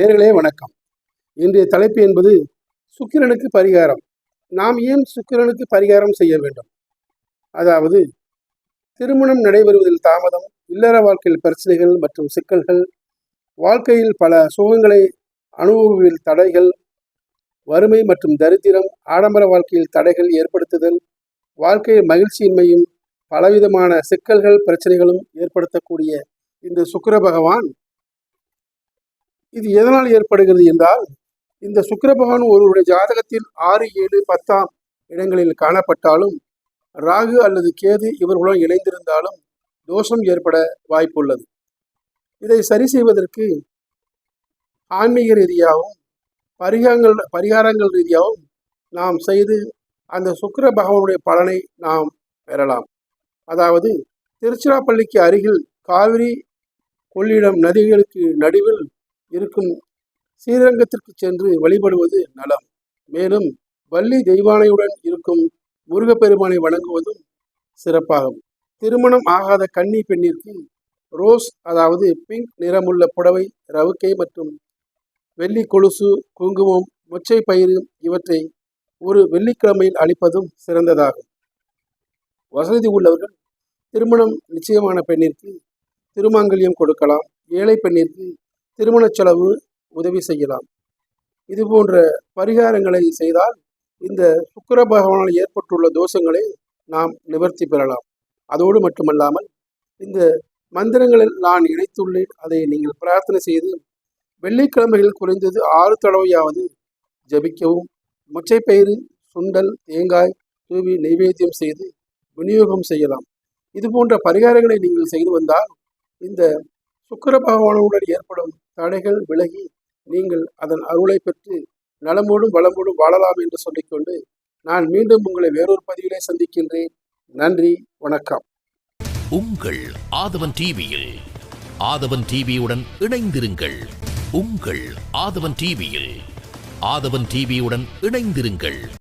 நேர்களே வணக்கம். இன்றைய தலைப்பு என்பது சுக்கிரனுக்கு பரிகாரம். நாம் ஏன் சுக்கிரனுக்கு பரிகாரம் செய்ய வேண்டும்? அதாவது திருமணம் நடைபெறுவதில் தாமதம் இல்லற வாழ்க்கையில் பிரச்சனைகள் மற்றும் சிக்கல்கள் வாழ்க்கையில் பல சுகங்களை அனுபவில் தடைகள் வறுமை மற்றும் தரித்திரம் ஆடம்பர வாழ்க்கையில் தடைகள் ஏற்படுத்துதல் வாழ்க்கையில் மகிழ்ச்சியின்மையும் பலவிதமான சிக்கல்கள் பிரச்சனைகளும் ஏற்படுத்தக்கூடிய இந்த சுக்கிர பகவான் இது எதனால் ஏற்படுகிறது என்றால் இந்த சுக்கர பகவான் ஒருவருடைய ஜாதகத்தில் ஆறு ஏழு பத்தாம் இடங்களில் காணப்பட்டாலும் ராகு அல்லது கேது இவர்களுடன் இணைந்திருந்தாலும் தோஷம் ஏற்பட வாய்ப்புள்ளது. இதை சரி செய்வதற்கு ஆன்மீக ரீதியாகவும் பரிகாரங்கள் பரிகாரங்கள் ரீதியாகவும் நாம் செய்து அந்த சுக்கர பகவானுடைய பலனை நாம் பெறலாம். அதாவது திருச்சிராப்பள்ளிக்கு அருகில் காவிரி கொள்ளிடம் நதிகளுக்கு நடுவில் இருக்கும். ஸ்ரீரங்கத்திற்கு சென்று வழிபடுவது நலம். மேலும் வள்ளி தெய்வானையுடன் இருக்கும் முருகப்பெருமானை வணங்குவதும் சிறப்பாகும். திருமணம் ஆகாத கன்னி பெண்ணிற்கு ரோஸ் அதாவது பிங்க் நிறமுள்ள புடவை ரவுக்கை மற்றும் வெள்ளி கொலுசு குங்குமம் மொச்சை பயிறு இவற்றை ஒரு வெள்ளிக்கிழமையில் அளிப்பதும் சிறந்ததாகும். வசதி உள்ளவர்கள் திருமணம் நிச்சயமான பெண்ணிற்கு திருமாங்கல்யம் கொடுக்கலாம். ஏழை பெண்ணிற்கு திருமண செலவு உதவி செய்யலாம். இது போன்ற பரிகாரங்களை செய்தால் இந்த சுக்கிர பகவானால் ஏற்பட்டுள்ள தோஷங்களை நாம் நிவர்த்தி பெறலாம். அதோடு மட்டுமல்லாமல் இந்த மந்திரங்களில் நான் இணைத்துள்ளேன். அதை நீங்கள் பிரார்த்தனை செய்து வெள்ளிக்கிழமைகளில் குறைந்தது ஆறு தடவையாவது ஜபிக்கவும். முச்சைப்பயிறு சுண்டல் தேங்காய் தூவி நைவேத்தியம் செய்து விநியோகம் செய்யலாம். இது போன்ற பரிகாரங்களை நீங்கள் செய்து வந்தால் இந்த சுக்கர பகவானுடன் ஏற்படும் தடைகள் விலகி நீங்கள் அதன் அருளை பெற்று நலமோடும் வளமோடும் வாழலாம் என்று சொல்லிக்கொண்டு நான் மீண்டும் உங்களை வேறொரு பதிவிலே சந்திக்கின்றேன். நன்றி வணக்கம். உங்கள் ஆதவன் டிவியில் ஆதவன் டிவியுடன் இணைந்திருங்கள். உங்கள் ஆதவன் டிவியில் ஆதவன் டிவியுடன் இணைந்திருங்கள்.